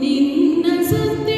ನಿನ್ನ ಸತ್ಯ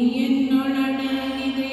നീ എന്നോടടങ്ങിതേ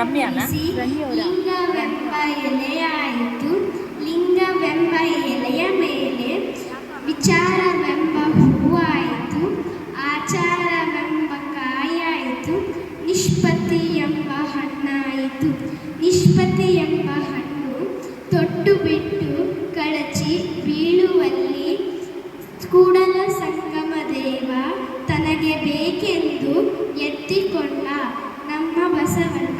ರಮ್ಯಾನ ಲಿಂಗವೆಂಬ ಎಲೆಯಾಯಿತು ಲಿಂಗವೆಂಬ ಎಲೆಯ ಮೇಲೆ ವಿಚಾರವೆಂಬ ಹೂವಾಯಿತು. ಆಚಾರವೆಂಬ ಕಾಯಾಯಿತು ನಿಷ್ಪತ್ತಿ ಎಂಬ ಹಣ್ಣಾಯಿತು. ನಿಷ್ಪತ್ತಿ ಎಂಬ ಹಣ್ಣು ತೊಟ್ಟು ಬಿಟ್ಟು ಕಳಚಿ ಬೀಳುವಲ್ಲಿ ಕೂಡಲ ಸಂಗಮ ದೇವ ತನಗೆ ಬೇಕೆಂದು ಎತ್ತಿಕೊಂಡ ನಮ್ಮ ಬಸವಣ್ಣ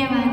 llevan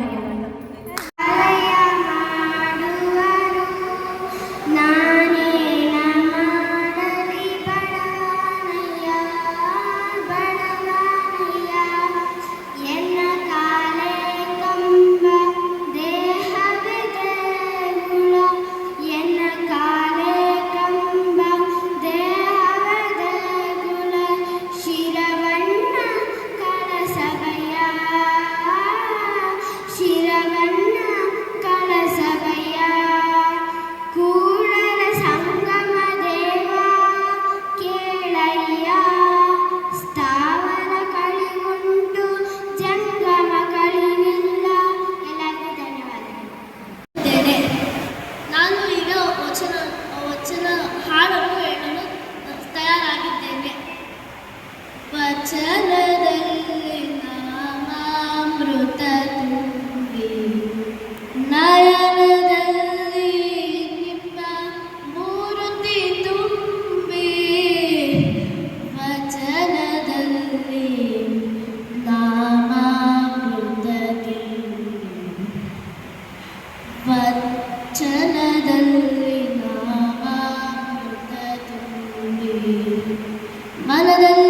dun dun